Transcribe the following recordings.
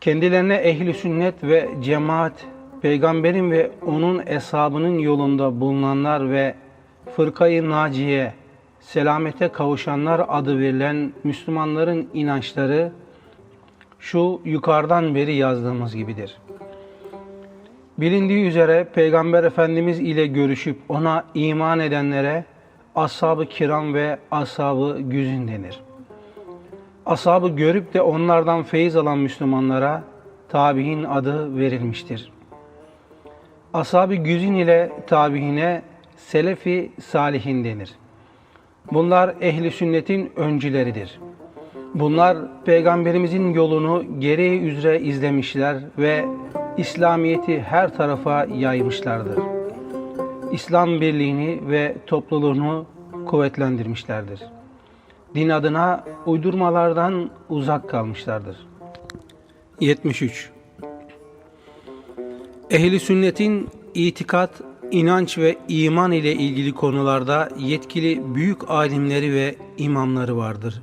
Kendilerine ehli sünnet ve cemaat, peygamberin ve onun eshabının yolunda bulunanlar ve fırkayı naciye, selamete kavuşanlar adı verilen Müslümanların inançları şu yukarıdan beri yazdığımız gibidir. Bilindiği üzere Peygamber Efendimiz ile görüşüp ona iman edenlere ashab-ı kiram ve ashab-ı güzün denir. Ashabı görüp de onlardan feyiz alan Müslümanlara tabi'in adı verilmiştir. Ashab-ı güzin ile tabi'ine selefi salihin denir. Bunlar ehli sünnetin öncüleridir. Bunlar peygamberimizin yolunu gereği üzere izlemişler ve İslamiyeti her tarafa yaymışlardır. İslam birliğini ve topluluğunu kuvvetlendirmişlerdir. Din adına uydurmalardan uzak kalmışlardır. 73. Ehli sünnetin itikat, inanç ve iman ile ilgili konularda yetkili büyük alimleri ve imamları vardır.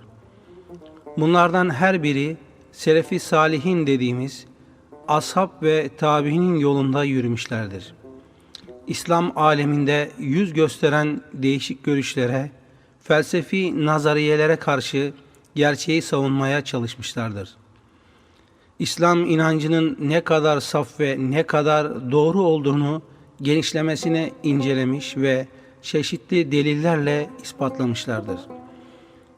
Bunlardan her biri Selefi Salihin dediğimiz ashab ve tabiinin yolunda yürümüşlerdir. İslam aleminde yüz gösteren değişik görüşlere, felsefi nazariyelere karşı gerçeği savunmaya çalışmışlardır. İslam inancının ne kadar saf ve ne kadar doğru olduğunu genişlemesine incelemiş ve çeşitli delillerle ispatlamışlardır.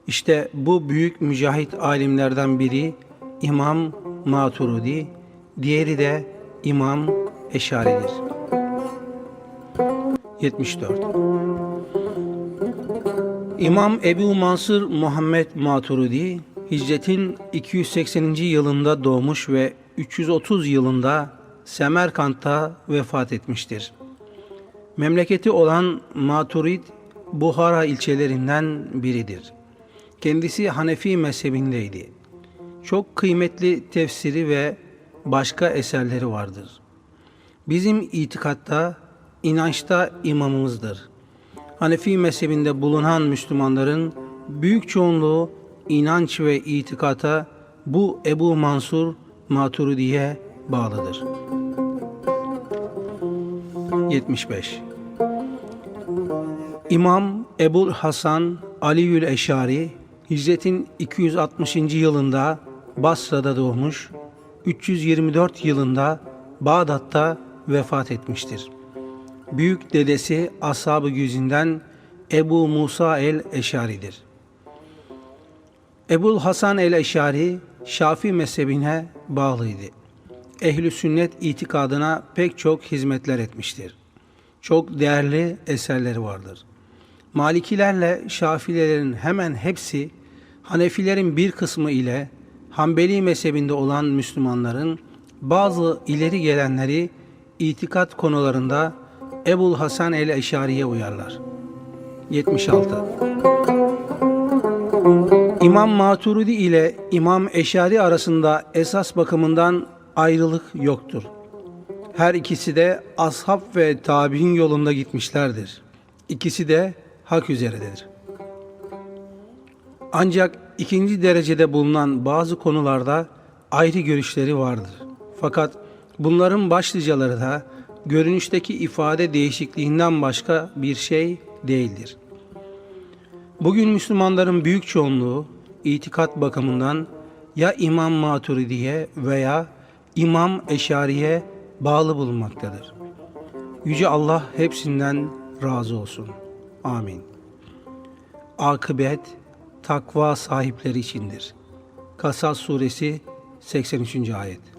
İşte bu büyük mücahit alimlerden biri İmam Maturidi, diğeri de İmam Eşari'dir. 74. İmam Ebu Mansur Muhammed Maturidi, hicretin 280. yılında doğmuş ve 330 yılında Semerkant'ta vefat etmiştir. Memleketi olan Maturid, Buhara ilçelerinden biridir. Kendisi Hanefi mezhebindeydi. Çok kıymetli tefsiri ve başka eserleri vardır. Bizim itikatta, inançta imamımızdır. Hanefi mezhebinde bulunan Müslümanların büyük çoğunluğu inanç ve itikata bu Ebu Mansur Maturidi'ye bağlıdır. 75 İmam Ebul Hasan Aliül Eşari hicretin 260. yılında Basra'da doğmuş, 324 yılında Bağdat'ta vefat etmiştir. Büyük dedesi Ashab-ı Güzin'den Ebu Musa el-Eşari'dir. Ebul Hasan el-Eşari Şafi mezhebine bağlıydı. Ehl-i sünnet itikadına pek çok hizmetler etmiştir. Çok değerli eserleri vardır. Malikilerle Şafilerin hemen hepsi Hanefilerin bir kısmı ile Hanbeli mezhebinde olan Müslümanların bazı ileri gelenleri itikat konularında Ebul Hasan el-Eşari'ye uyarlar. 76. İmam Maturidi ile İmam Eşari arasında esas bakımından ayrılık yoktur. Her ikisi de ashab ve tabi'in yolunda gitmişlerdir. İkisi de hak üzeredir. Ancak ikinci derecede bulunan bazı konularda ayrı görüşleri vardır. Fakat bunların başlıcaları da görünüşteki ifade değişikliğinden başka bir şey değildir. Bugün Müslümanların büyük çoğunluğu itikat bakımından ya İmam Maturidi'ye veya İmam Eşari'ye bağlı bulunmaktadır. Yüce Allah hepsinden razı olsun. Amin. Akıbet takva sahipleri içindir. Kasas suresi 83. ayet.